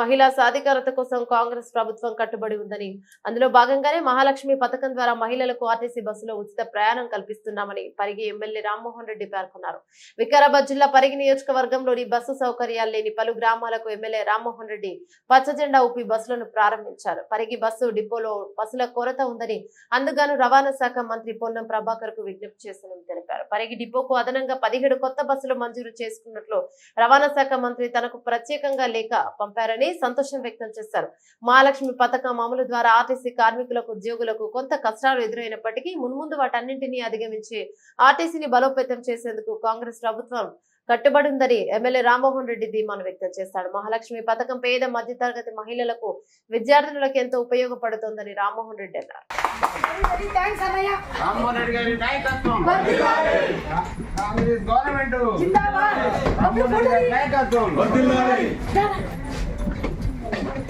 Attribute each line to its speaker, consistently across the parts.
Speaker 1: మహిళా సాధికారత కోసం కాంగ్రెస్ ప్రభుత్వం కట్టుబడి ఉందని అందులో భాగంగానే మహాలక్ష్మి పథకం ద్వారా మహిళలకు ఆర్టీసీ బస్సులో ఉచిత ప్రయాణం కల్పిస్తున్నామని పరిగి ఎమ్మెల్యే రామ్మోహన్ రెడ్డి పేర్కొన్నారు. వికారాబాద్ జిల్లా పరిగి నియోజకవర్గంలోని బస్సు సౌకర్యాలు లేని పలు గ్రామాలకు ఎమ్మెల్యే రామ్మోహన్ రెడ్డి పచ్చ జెండా ఊపి బస్సులను ప్రారంభించారు. పరిగి బస్సు డిపోలో బస్సుల కొరత ఉందని అందుగాను రవాణా శాఖ మంత్రి పొన్నం ప్రభాకర్కు విజ్ఞప్తి చేస్తున్నది తెలిపారు. పరిగి డిపోకు అదనంగా పదిహేడు కొత్త బస్సులు మంజూరు చేసుకున్నట్లు రవాణా శాఖ మంత్రి తనకు ప్రత్యేకంగా లేఖ పంపారని సంతోషం వ్యక్తం చేశారు మహాలక్ష్మి పథకం అమలు ద్వారా ఆర్టీసీ కార్మికులకు ఉద్యోగులకు కొంత కష్టాలు ఎదురైనప్పటికీ మున్ముందు వాటన్నింటినీ అధిగమించి ఆర్టీసీని బలోపేతం చేసేందుకు కాంగ్రెస్ ప్రభుత్వం కట్టుబడి ఉందని ఎమ్మెల్యే రామ్మోహన్ రెడ్డి ధీమాను వ్యక్తం చేశాడు మహాలక్ష్మి పథకం పేద మధ్యతరగతి మహిళలకు విద్యార్థులకు ఎంతో ఉపయోగపడుతోందని రామ్మోహన్ రెడ్డి అన్నారు.
Speaker 2: కాంగ్రెస్ గవర్నమెంట్.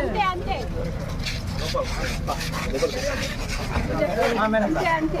Speaker 2: అంతే అంతే. అంతే అంతే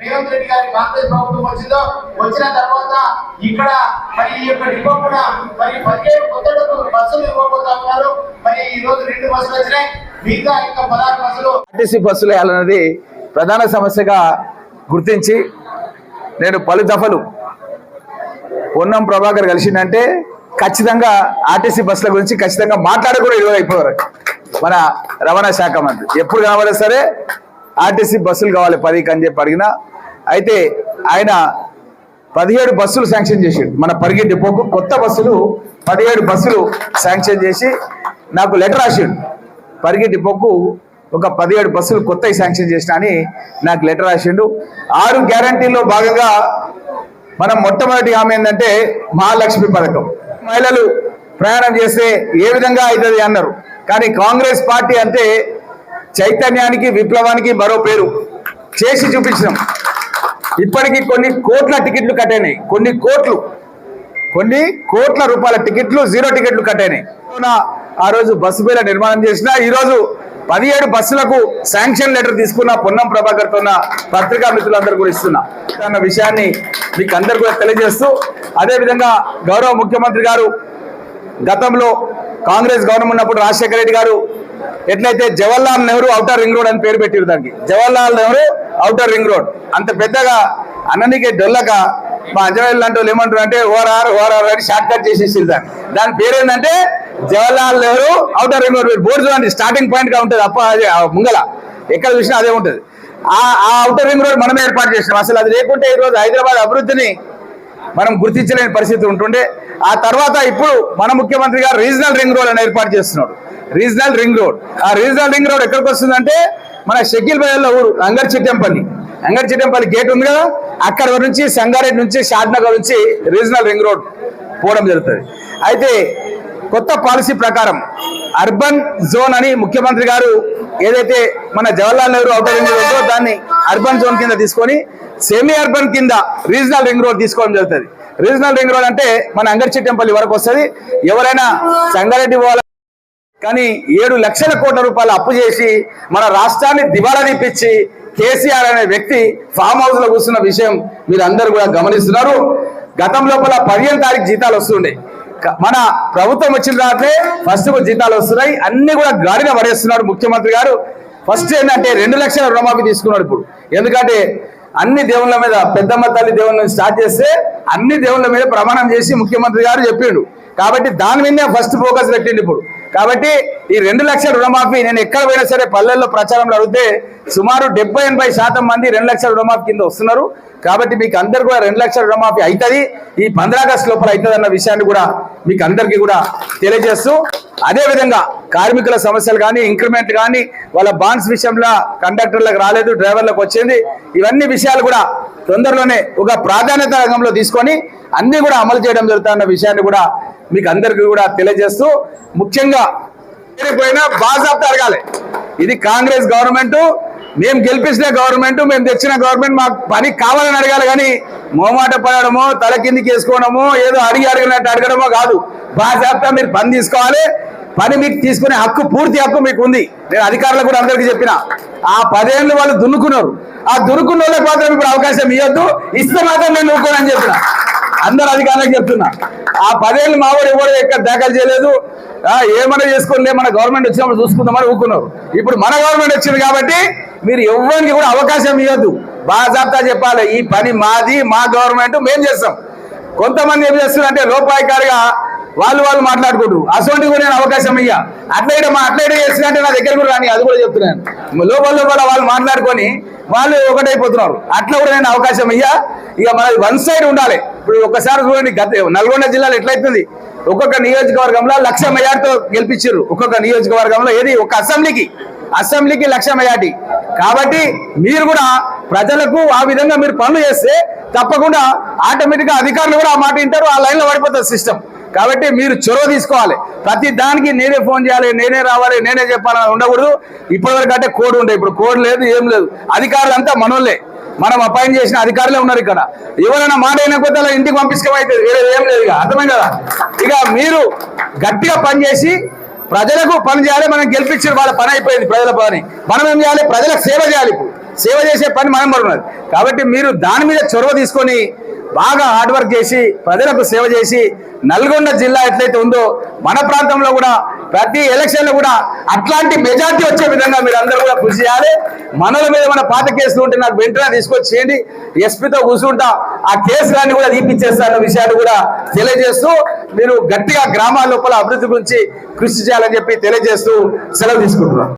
Speaker 2: రేవంత్ రెడ్డి గారి కాంగ్రెస్ ప్రభుత్వం వచ్చిందో వచ్చిన తర్వాత ఇక్కడ మరి ఈ యొక్క డిపో కూడా మరి పదిహేడు కొత్త బస్సులు ఇవ్వబోతా ఉన్నారు. మరి ఈ రోజు రెండు బస్సులు వచ్చినాయి. మిగతా ఇంకా పదహారు బస్సులు
Speaker 3: ఆర్టీసీ బస్సులు వేయాలన్నది ప్రధాన సమస్యగా గుర్తించి నేను పలు దఫలు పొన్నం ప్రభాకర్ కలిసిందంటే ఖచ్చితంగా ఆర్టీసీ బస్సుల గురించి ఖచ్చితంగా మాట్లాడకూడదు ఇరవై అయిపోయారు మన రవాణా శాఖ మంత్రి ఎప్పుడు కావాలి సరే ఆర్టీసీ బస్సులు కావాలి పదికి అని చెప్పి అడిగినా. అయితే ఆయన పదిహేడు బస్సులు శాంక్షన్ చేసిండు. మన పరిగి డిపోకు కొత్త బస్సులు పదిహేడు బస్సులు శాంక్షన్ చేసి నాకు లెటర్ రాసిండు. పరిగి డిపోకు ఒక పదిహేడు బస్సులు కొత్తవి శాంక్షన్ చేసిన అని నాకు లెటర్ రాసిండు. ఆరు గ్యారంటీలో భాగంగా మనం మొట్టమొదటి హామీ ఏంటంటే మహాలక్ష్మి పథకం. మహిళలు ప్రయాణం చేస్తే ఏ విధంగా అవుతుంది అన్నారు. కానీ కాంగ్రెస్ పార్టీ అంటే చైతన్యానికి విప్లవానికి మరో పేరు చేసి చూపించినాం. ఇప్పటికీ కొన్ని కోట్ల టికెట్లు కట్టయినాయి. కొన్ని కోట్లు కొన్ని కోట్ల రూపాయల టికెట్లు జీరో టికెట్లు కట్టయినాయి. ఆ రోజు బస్సు పేల నిర్మాణం చేసిన ఈరోజు పదిహేడు బస్సులకు శాంక్షన్ లెటర్ తీసుకున్న పొన్నం ప్రభాకర్తో పత్రికా మిత్రులందరూ కూడా ఇస్తున్నా. అన్న విషయాన్ని మీకు అందరు కూడా తెలియజేస్తూ అదేవిధంగా గౌరవ ముఖ్యమంత్రి గారు గతంలో కాంగ్రెస్ గవర్నమెంట్ ఉన్నప్పుడు రాజశేఖర రెడ్డి గారు ఎట్లయితే Jawaharlal Nehru outer ring road అని పేరు పెట్టారు దానికి. Jawaharlal Nehru outer ring road. అంత పెద్దగా అన్ననికి డొల్లక మా అంజనేయులు లాంటి వాళ్ళు ఏమంటారు అంటే ఓఆర్ఆర్ ఓఆర్ఆర్ అని షార్ట్ కట్ చేసేసి దాన్ని. దాని పేరు ఏంటంటే Jawaharlal Nehru outer ring road. Board చూడండి స్టార్టింగ్ పాయింట్గా ఉంటుంది అప్ప అదే ఆ ముంగల. ఎక్కడ చూసినా అదే ఉంటుంది. ఆ ఆ అవుటర్ రింగ్ రోడ్ మనమే ఏర్పాటు చేసినాం. అసలు అది లేకుంటే ఈ రోజు హైదరాబాద్ అభివృద్ధిని మనం గుర్తించలేని పరిస్థితి ఉంటుండే. ఆ తర్వాత ఇప్పుడు మన ముఖ్యమంత్రి గారు రీజనల్ రింగ్ రోడ్ అని ఏర్పాటు చేస్తున్నాడు. రీజనల్ రింగ్ రోడ్ ఆ రీజనల్ రింగ్ రోడ్ ఎక్కడికి వస్తుందంటే మన షకీల్ బయల్లో ఊరు అంగర్ చిట్టెంపల్లి. అంగర్ చిట్టెంపల్లి గేట్ ఉంది కదా అక్కడ నుంచి సంగారెడ్డి నుంచి షాద్నగర్ నుంచి రీజనల్ రింగ్ రోడ్ పోవడం జరుగుతుంది. అయితే కొత్త పాలసీ ప్రకారం అర్బన్ జోన్ అని ముఖ్యమంత్రి గారు ఏదైతే మన Jawaharlal Nehru outer ring road ఉందో దాన్ని అర్బన్ జోన్ కింద తీసుకొని సెమీ అర్బన్ కింద రీజనల్ రింగ్ రోడ్ తీసుకోవడం జరుగుతుంది. రీజనల్ రింగ్ రోడ్ అంటే మన అంగర్చిట్టంపల్లి వరకు వస్తుంది. ఎవరైనా సంగారెడ్డి పోవాల కానీ ఏడు లక్షల కోట్ల రూపాయలు అప్పు చేసి మన రాష్ట్రాన్ని దివాలా తీపిచ్చి కేసీఆర్ అనే వ్యక్తి ఫామ్ హౌస్లో కూర్చున్న విషయం మీరు అందరు కూడా గమనిస్తున్నారు. గతం లోపల పదిహేను తారీఖు జీతాలు వస్తుండే. మన ప్రభుత్వం వచ్చిన తర్వాతే ఫస్ట్ జీతాలు వస్తున్నాయి. అన్ని కూడా గాడిన పడేస్తున్నాడు ముఖ్యమంత్రి గారు. ఫస్ట్ ఏంటంటే రెండు లక్షల రుణమాఫీ తీసుకున్నాడు ఇప్పుడు. ఎందుకంటే అన్ని దేవుళ్ళ మీద పెద్దమ్మ తల్లి దేవుళ్ళ నుంచి స్టార్ట్ చేస్తే అన్ని దేవుళ్ళ మీద ప్రమాణం చేసి ముఖ్యమంత్రి గారు చెప్పిండు. కాబట్టి దాని మీదనే ఫస్ట్ ఫోకస్ పెట్టిండు ఇప్పుడు. కాబట్టి ఈ రెండు లక్షల రుణమాఫీ నేను ఎక్కడ పోయినా సరే పల్లెల్లో ప్రచారంలో అడిగితే సుమారు డెబ్బై ఎనభై శాతం మంది రెండు లక్షల రుణమాఫీ కింద వస్తున్నారు. కాబట్టి మీకు అందరు కూడా రెండు లక్షల రుణమాఫీ అవుతుంది. ఈ పంద్రా ఆగస్టు లోపల అవుతుంది అన్న విషయాన్ని కూడా మీకు అందరికీ కూడా తెలియజేస్తూ అదేవిధంగా కార్మికుల సమస్యలు కానీ ఇంక్రిమెంట్ కానీ వాళ్ళ బాండ్స్ విషయంలో కండక్టర్లకు రాలేదు డ్రైవర్లకు వచ్చింది. ఇవన్నీ విషయాలు కూడా తొందరలోనే ఒక ప్రాధాన్యత రంగంలో తీసుకొని అన్నీ కూడా అమలు చేయడం జరుగుతున్న విషయాన్ని కూడా మీకు అందరికీ కూడా తెలియజేస్తూ ముఖ్యంగా పోయినా బాజాబ్తా అడగాలి. ఇది కాంగ్రెస్ గవర్నమెంట్ మేము గెలిపించిన గవర్నమెంట్ మేము తెచ్చిన గవర్నమెంట్ మాకు పని కావాలని అడగాలి కానీ మోమాట పడడమో తల కిందికి వేసుకోవడమో ఏదో అడిగి అడిగినట్టు అడగడమో కాదు. బాజాబ్తా మీరు పని తీసుకోవాలి. పని మీకు తీసుకునే హక్కు పూర్తి హక్కు మీకు ఉంది. నేను అధికారులకు కూడా అందరికీ చెప్పిన. ఆ పదేళ్ళు వాళ్ళు దున్నుకున్నారు. ఆ దున్నుకున్న వాళ్ళకి మాత్రం ఇప్పుడు అవకాశం ఇవ్వద్దు. ఇస్తే మాత్రం నేను ఊరుకోనని చెప్పిన. అందరు అధికారులకు చెప్తున్నా. ఆ పదేళ్ళు మావాడు ఎవరు ఎక్కడ దాఖలు చేయలేదు. ఏమైనా చేసుకోలే మన గవర్నమెంట్ వచ్చినప్పుడు చూసుకుందామని ఊకున్నారు ఇప్పుడు మన గవర్నమెంట్ వచ్చింది కాబట్టి మీరు ఎవరికి కూడా అవకాశం ఇవ్వద్దు. బాజాబ్తా చెప్పాలి ఈ పని మాది మా గవర్నమెంట్ మేం చేస్తాం. కొంతమంది ఏం చేస్తున్నారంటే లోపాయికారిగా వాళ్ళు వాళ్ళు మాట్లాడుకుంటారు. అటువంటి కూడా నేను అవకాశం ఇయ్యా. అట్లయితే మా అట్లయితే చేసినట్టే నా దగ్గర కూడా రాని అది కూడా చెప్తున్నాను. లోపల లోపల వాళ్ళు మాట్లాడుకొని వాళ్ళు ఒకటైపోతున్నారు. అట్లా కూడా నేను అవకాశం ఇయ్యా. ఇక మనది వన్ సైడ్ ఉండాలి. ఇప్పుడు ఒక్కసారి చూడండి గత నల్గొండ జిల్లాలో ఎట్లయితుంది ఒక్కొక్క నియోజకవర్గంలో లక్ష మెజార్టీతో గెలిపించారు. ఒక్కొక్క నియోజకవర్గంలో ఏది? ఒక అసెంబ్లీకి. అసెంబ్లీకి లక్ష మెజార్టీ. కాబట్టి మీరు కూడా ప్రజలకు ఆ విధంగా మీరు పనులు చేస్తే తప్పకుండా ఆటోమేటిక్గా అధికారులు కూడా ఆ మాట వింటారు ఆ లైన్లో పడిపోతుంది సిస్టమ్. కాబట్టి మీరు చొరవ తీసుకోవాలి. ప్రతి దానికి నేనే ఫోన్ చేయాలి నేనే రావాలి నేనే చెప్పాలని ఉండకూడదు. ఇప్పటివరకు అంటే కోడ్ ఉండే ఇప్పుడు కోడ్ లేదు ఏం లేదు. అధికారులు అంతా మనోళ్ళే. మనం అపాయింట్ చేసిన అధికారులే ఉన్నారు ఇక్కడ. ఎవరైనా మాట అయినకపోతే అలా ఇంటికి పంపించకపోతే వేరే ఏం లేదు ఇక. అర్థమైంది కదా? ఇక మీరు గట్టిగా పనిచేసి ప్రజలకు పని చేయాలి మనం గెలిపించిన వాళ్ళ పని అయిపోయింది ప్రజల పని. మనం ఏం చేయాలి? ప్రజలకు సేవ చేయాలి ఇప్పుడు. సేవ చేసే పని మనం పడుతున్నది. కాబట్టి మీరు దాని మీద చొరవ తీసుకొని బాగా హార్డ్ వర్క్ చేసి ప్రజలకు సేవ చేసి నల్గొండ జిల్లా ఎట్లయితే ఉందో మన ప్రాంతంలో కూడా ప్రతి ఎలక్షన్లో కూడా అట్లాంటి మెజార్టీ వచ్చే విధంగా మీరు అందరూ కూడా కృషి చేయాలి. మనల మీద మన పాత కేసులు ఉంటే నాకు వెంటనే తీసుకొచ్చి చేయండి ఎస్పీతో కూర్చుంటా ఆ కేసులన్నీ కూడా తీపిచ్చేస్తారన్న విషయాన్ని కూడా తెలియజేస్తూ మీరు గట్టిగా గ్రామాల లోపల అభివృద్ధి గురించి కృషి చేయాలని చెప్పి తెలియజేస్తూ సెలవు తీసుకుంటున్నాను.